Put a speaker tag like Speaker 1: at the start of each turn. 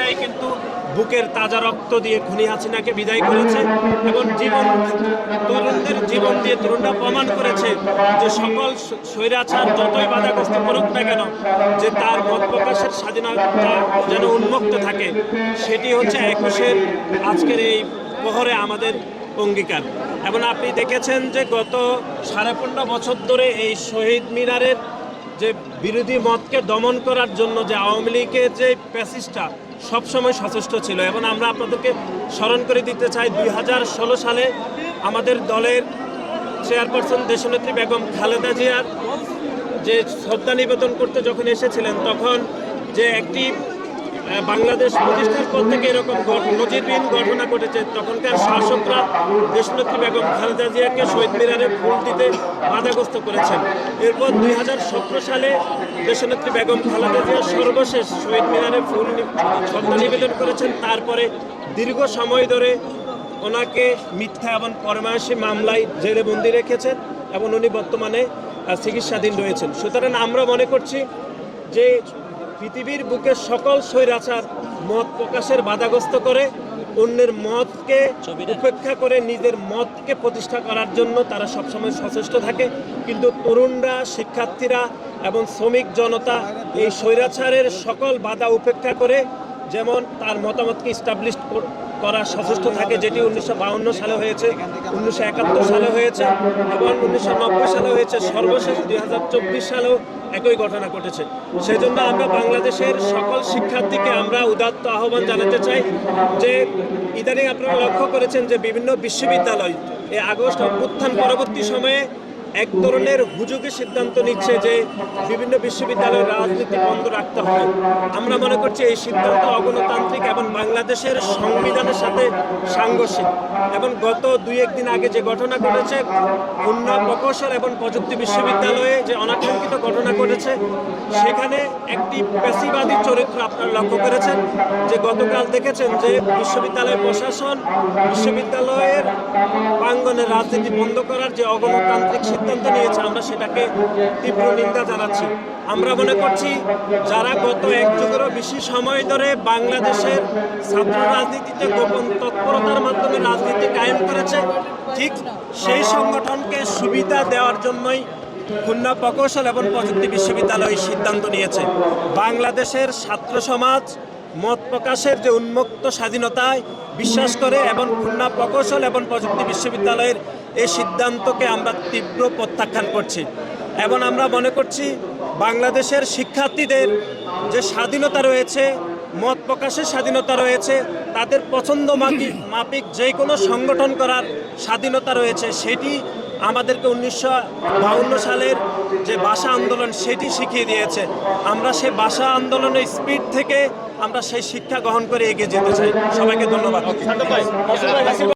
Speaker 1: শিক্ষার্থীরাই কিন্তু বুকের তাজা রক্ত দিয়ে খুনি হাসিনাকে বিদায় করেছে এবং জীবন, তরুণদের জীবন দিয়ে তরুণরা প্রমাণ করেছে যে সকল স্বৈরাচার যতই বাধাগ্রস্ত করুক না কেন, যে তার মত প্রকাশের স্বাধীনতা যেন উন্মুক্ত থাকে, সেটি হচ্ছে একুশের আজকের এই প্রহরে আমাদের অঙ্গীকার। এবং আপনি দেখেছেন যে গত সাড়ে পনেরো বছর ধরে এই শহীদ মিনারের যে বিরোধী মতকে দমন করার জন্য যে আওয়ামী লীগের যে প্যাসিসটা সবসময় সচেষ্ট ছিল এবং আমরা আপনাদেরকে স্মরণ করে দিতে চাই, দুই হাজার ষোলো সালে আমাদের দলের চেয়ারপারসন দেশনেত্রী বেগম খালেদা জিয়ার যে শ্রদ্ধা নিবেদন করতে যখন এসেছিলেন, তখন যে একটি বাংলাদেশ প্রতিষ্ঠার পর থেকে এরকম নজিরবিহীন ঘটনা ঘটেছে। তখনকার শাসকরা দেশনেত্রী বেগম খালেদা জিয়াকে শহীদ মিনারে ফুল দিতে বাধাগ্রস্ত করেছেন। এরপর দুই হাজার সতেরো সালে দেশনেত্রী বেগম খালেদা জিয়া সর্বশেষ শহীদ মিনারে ফুল শ্রদ্ধা নিবেদন করেছেন। তারপরে দীর্ঘ সময় ধরে ওনাকে মিথ্যা এবং পরমায়সী মামলায় জেলে বন্দি রেখেছেন এবং উনি বর্তমানে চিকিৎসাধীন রয়েছেন। সুতরাং আমরা মনে করছি যে পৃথিবীর বুকে সকল স্বৈরাচার মত প্রকাশের বাধাগ্রস্ত করে অন্যের মতকে উপেক্ষা করে নিজের মতকে প্রতিষ্ঠা করার জন্য তারা সবসময় সচেষ্ট থাকে। কিন্তু তরুণরা শিক্ষার্থীরা এবং শ্রমিক জনতা এই স্বৈরাচারের সকল বাধা উপেক্ষা করে যেমন তার মতামতকে ইস্টাবলিশ করার সচেষ্ট থাকে যেটি উনিশশো সালে হয়েছে উনিশশো একাত্তর সালে হয়েছে এবং উনিশশো নব্বই সালে হয়েছে সর্বশেষ। দুই হাজার চব্বিশ সালেও একই ঘটনা ঘটেছে। সেজন্য আমরা বাংলাদেশের সকল শিক্ষার্থীকে আমরা উদাত্ত আহ্বান জানাতে চাই যে ইদানিং আপনারা লক্ষ্য করেছেন যে বিভিন্ন বিশ্ববিদ্যালয় এ আগস্ট অভ্যুত্থান পরবর্তী সময়ে এক ধরনের হুজুগের সিদ্ধান্ত নিচ্ছে যে বিভিন্ন বিশ্ববিদ্যালয়ের রাজনীতি বন্ধ রাখতে হবে। আমরা মনে করছি এই সিদ্ধান্ত অগণতান্ত্রিক এবং বাংলাদেশের সংবিধানের সাথে সাংঘর্ষিক এবং গত দুই একদিন আগে যে ঘটনা ঘটেছে, খুলনা প্রকৌশল এবং প্রযুক্তি বিশ্ববিদ্যালয়ে যে অনাকাঙ্ক্ষিত ঘটনা ঘটেছে, সেখানে একটি পেশিবাদী চরিত্র আপনারা লক্ষ্য করেছেন যে গতকাল দেখেছেন যে বিশ্ববিদ্যালয় প্রশাসন বিশ্ববিদ্যালয়ের প্রাঙ্গনে রাজনীতি বন্ধ করার যে অগণতান্ত্রিক সিদ্ধান্ত নিয়েছে, আমরা সেটাকে তীব্র নিন্দা জানাচ্ছি। আমরা মনে করছি যারা গত এক যুগেরও বেশি সময় ধরে বাংলাদেশের ছাত্র রাজনীতিতে গোপন তৎপরতার মাধ্যমে রাজনীতি কায়েম করেছে, ঠিক সেই সংগঠনকে সুবিধা দেওয়ার জন্যই খুলনা প্রকৌশল এবং প্রযুক্তি বিশ্ববিদ্যালয় সিদ্ধান্ত নিয়েছে। বাংলাদেশের ছাত্র সমাজ মত প্রকাশের যে উন্মুক্ত স্বাধীনতায় বিশ্বাস করে এবং খুলনা প্রকৌশল এবং প্রযুক্তি বিশ্ববিদ্যালয়ের এই সিদ্ধান্তকে আমরা তীব্র প্রত্যাখ্যান করছি। এবং আমরা মনে করছি বাংলাদেশের শিক্ষার্থীদের যে স্বাধীনতা রয়েছে, মত প্রকাশের স্বাধীনতা রয়েছে, তাদের পছন্দ মাফিক মাফিক যে কোনো সংগঠন করার স্বাধীনতা রয়েছে, সেটি আমাদেরকে উনিশশো সালের যে ভাষা আন্দোলন সেটি শিখিয়ে দিয়েছে। আমরা সেই ভাষা আন্দোলনের স্পিড থেকে আমরা সেই শিক্ষা গ্রহণ করে এগিয়ে যেতে চাই। সবাইকে ধন্যবাদ।